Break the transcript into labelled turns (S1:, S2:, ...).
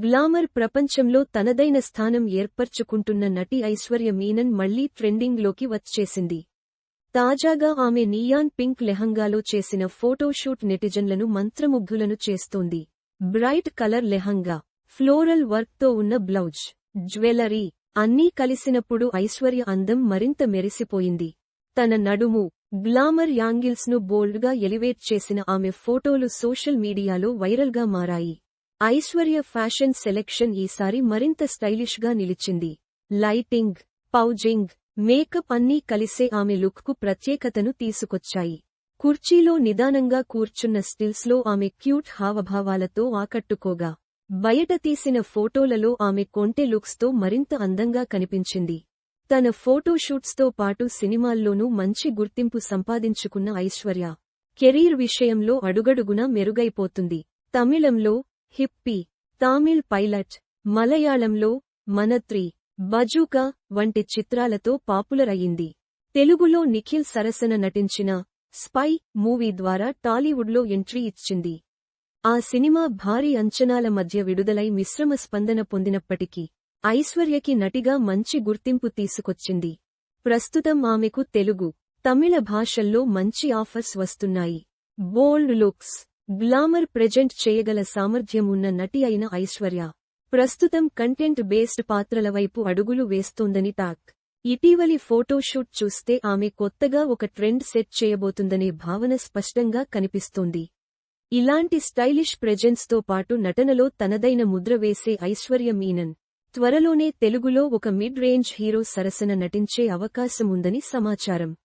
S1: Glamour ప్రపంచంలో తనదైన స్థానం ఏర్పర్చుకుంటున్న నటి ఐశ్వర్య మీనన్ మళ్ళీ ట్రెండింగ్లోకి వచ్చేసింది. తాజాగా ఆమె నియాన్ పింక్ లెహంగాలో చేసిన ఫోటోషూట్ నెటిజన్లను మంత్రముగ్ధులను చేస్తోంది. బ్రైట్ కలర్ లెహంగా ఫ్లోరల్ వర్క్తో ఉన్న బ్లౌజ్ జ్యువెలరీ అన్నీ కలిసినప్పుడు ఐశ్వర్య అందం మరింత మెరిసిపోయింది. తన నడుము గ్లామర్ యాంగిల్స్ను బోల్డ్గా ఎలివేట్ చేసిన ఆమె ఫోటోలు సోషల్ మీడియాలో వైరల్గా మారాయి. ఐశ్వర్య ఫ్యాషన్ సెలెక్షన్ ఈసారి మరింత స్టైలిష్గా నిలిచింది. లైటింగ్ పౌజింగ్ మేకప్ అన్నీ కలిసే ఆమె లుక్కు ప్రత్యేకతను తీసుకొచ్చాయి. కుర్చీలో నిదానంగా కూర్చున్న స్టిల్స్లో ఆమె క్యూట్ హావభావాలతో ఆకట్టుకోగా. బయట తీసిన ఫోటోలలో ఆమె కొంటె లుక్స్తో మరింత అందంగా కనిపించింది. తన ఫోటోషూట్స్తో పాటు సినిమాల్లోనూ మంచి గుర్తింపు సంపాదించుకున్న ఐశ్వర్య. కెరీర్ విషయంలో అడుగడుగునా మెరుగైపోతుంది. తమిళంలో హిప్పీ తామిళ్ పైలట్ మలయాళంలో మనత్రి బజూకా వంటి చిత్రాలతో పాపులర్ అయింది తెలుగులో నిఖిల్ సరసన నటించిన స్పై మూవీ ద్వారా టాలీవుడ్లో ఎంట్రీ ఇచ్చింది. ఆ సినిమా భారీ అంచనాల మధ్య విడుదలై మిశ్రమ స్పందన పొందినప్పటికీ ఐశ్వర్యకి నటిగా మంచి గుర్తింపు తీసుకొచ్చింది. ప్రస్తుతం ఆమెకు తెలుగు తమిళ భాషల్లో మంచి ఆఫర్స్ వస్తున్నాయి. బోల్డ్ లుక్స్ గ్లామర్ ప్రెజెంట్ చేయగల సామర్థ్యం ఉన్న నటి అయిన ఐశ్వర్య ప్రస్తుతం కంటెంట్ బేస్డ్ పాత్రల వైపు అడుగులు వేస్తోందని టాక్. ఇటీవలి ఫోటోషూట్ చూస్తే ఆమె కొత్తగా ఒక ట్రెండ్ సెట్ చేయబోతుందనే భావన స్పష్టంగా కనిపిస్తోంది. ఇలాంటి స్టైలిష్ ప్రెజెన్స్తో పాటు నటనలో తనదైన ముద్ర వేసే ఐశ్వర్య మీనన్ త్వరలోనే తెలుగులో ఒక మిడ్ రేంజ్ హీరో సరసన నటించే అవకాశముందని సమాచారం.